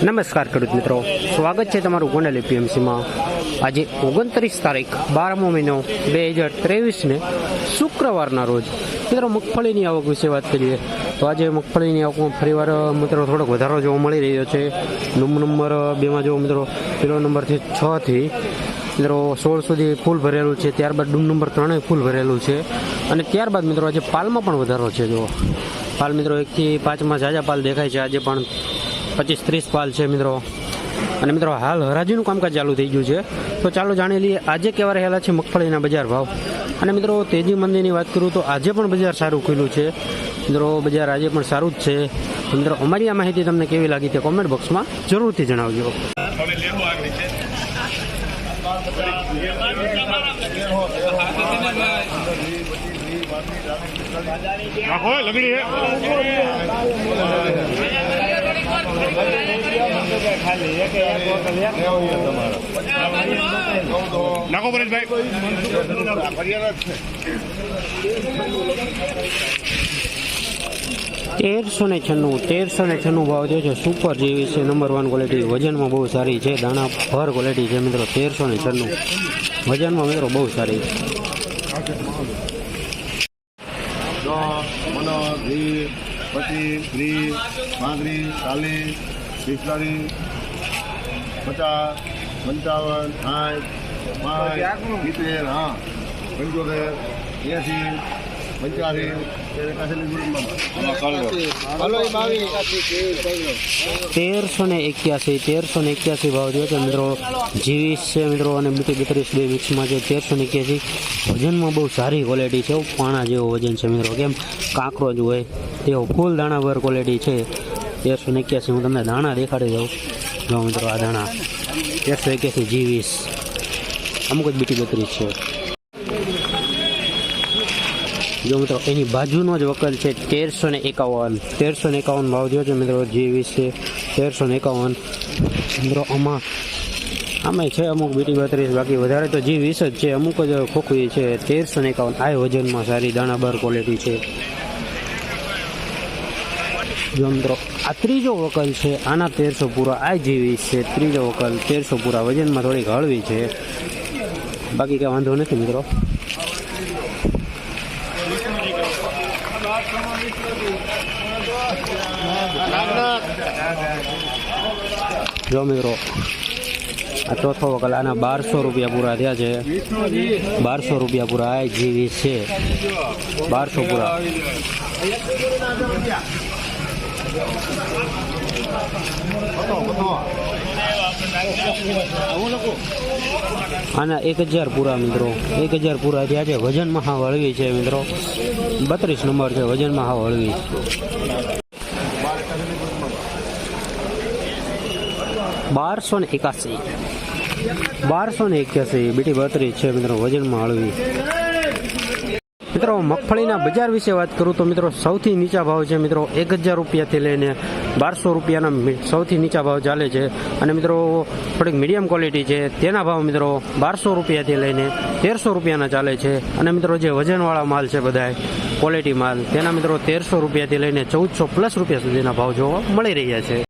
નમસ્કાર ખેડૂત મિત્રો. સ્વાગત છે તમારું ગોંડલ એપીએમસીમાં. આજે ઓગણત્રીસ તારીખ, બારમો મહિનો, બે હજાર ત્રેવીસને શુક્રવારના રોજ. મિત્રો, મગફળીની આવક વિશે વાત કરીએ, તો આજે મગફળીની આવકમાં ફરીવાર મિત્રો, થોડોક વધારો જોવા મળી રહ્યો છે. નંબર બેમાં જોવો મિત્રો, પેલો નંબરથી છથી મિત્રો, સોળ સુધી ફૂલ ભરેલું છે. ત્યારબાદ ડૂમ નંબર ત્રણે ફૂલ ભરેલું છે. અને ત્યારબાદ મિત્રો, આજે પાલમાં પણ વધારો છે જો પાલ મિત્રો, એકથી પાંચમાં ઝાઝા પાલ દેખાય છે. આજે પણ પચીસ ત્રીસ પાલ છે મિત્રો. અને મિત્રો, હાલ હરાજીનું કામકાજ ચાલુ થઈ ગયું છે. તો ચાલો જાણી લઈએ, આજે કેવા રહેલા છે મગફળીના બજાર ભાવ? અને મિત્રો, તેજી મંદીની વાત કરું તો આજે પણ બજાર સારું ખુલ્યું છે. મિત્રો, બજાર આજે પણ સારું જ છે. મિત્રો, અમારી આ માહિતી તમને કેવી લાગી તે કોમેન્ટ બોક્સમાં જરૂરથી જણાવજો. લગડી તેરસો ને છન્નું, તેરસો ને છન્નું ભાવ જે છે સુપર જેવી છે નંબર વન ક્વોલિટી વજનમાં બહુ સારી છે, દાણા ભર ક્વોલિટી છે મિત્રો, તેરસો ને છન્નું. વજનમાં મિત્રો બહુ સારી છે. પચીસ ત્રીસ પાંત્રીસ ચાલીસ પિસ્તાલીસ પચાસ, પંચાવન, સાઠ પાંચ સિત્તેર, હા, પંચોતેર, એસી, પંચ્યાસી તેરસો ને એક્યાસી તેરસો ને એક્યાસી ભાવ જોયો છે મિત્રો. જીવીસ છે મિત્રો અને મીઠી બત્રીસ બે મિક્સમાં છે તેરસો ને એક્યાસી. વજનમાં બહુ સારી ક્વોલિટી છે. પાણા જેવો વજન છે મિત્રો. કેમ? કાંકરો જ હોય. તેવો ફૂલ દાણાભર ક્વોલિટી છે. તેરસો ને એક્યાસી હું તમને દાણા દેખાડી દઉં. જો મિત્રો આ દાણા તેરસો એક્યાસી જી વીસ. અમુક જ બીટી બત્રીસ છે. જો મિત્રો એની બાજુનો જ વકલ છે તેરસો ને એકાવન. તેરસો ને એકાવન ભાવ છે મિત્રો જે વીસ છે. તેરસો ને એકાવન. મિત્રો આમાં આમાં છે અમુક બીટી બત્રીસ બાકી વધારે તો જી વીસ જ છે. અમુક જ ખોખવી છે. તેરસો ને એકાવન આ વજનમાં સારી દાણાબાર ક્વોલિટી છે. જો મિત્રો આ ત્રીજો વકલ છે, આના તેરસો પૂરા. આ જેવી છે, ત્રીજો વકલ. તેરસો પૂરા. વજનમાં થોડીક હળવી છે. બાકી કાંઈ વાંધો નથી મિત્રો. જો મિત્રો, આ ચોથો વકલ, આના બારસો રૂપિયા પૂરા થયા છે. બારસો રૂપિયા પૂરા. આ જેવી છે. બારસો પૂરા. આના એક હજાર પૂરા મિત્રો. એક હજાર પૂરા થયા છે. વજનમાં હા હળવી છે મિત્રો. બત્રીસ નંબર છે. વજનમાં હા હળવી બારસો ને એકાસી. બારસો ને એક્યાસી. બીટી બત્રીસ છે મિત્રો. વજનમાં હળવી મિત્રો, મગફળીના બજાર વિશે વાત કરું તો મિત્રો, સૌથી નીચા ભાવ છે મિત્રો એક હજાર રૂપિયાથી લઈને બારસો રૂપિયાના સૌથી નીચા ભાવ ચાલે છે. અને મિત્રો, થોડીક મીડિયમ ક્વોલિટી છે. તેના ભાવ મિત્રો બારસો રૂપિયાથી લઈને તેરસો રૂપિયાના ચાલે છે. અને મિત્રો, જે વજનવાળા માલ છે બધા ક્વોલિટી માલ, તેના મિત્રો તેરસો રૂપિયાથી લઈને ચૌદસો પ્લસ રૂપિયા સુધીના ભાવ જોવા મળી રહ્યા છે.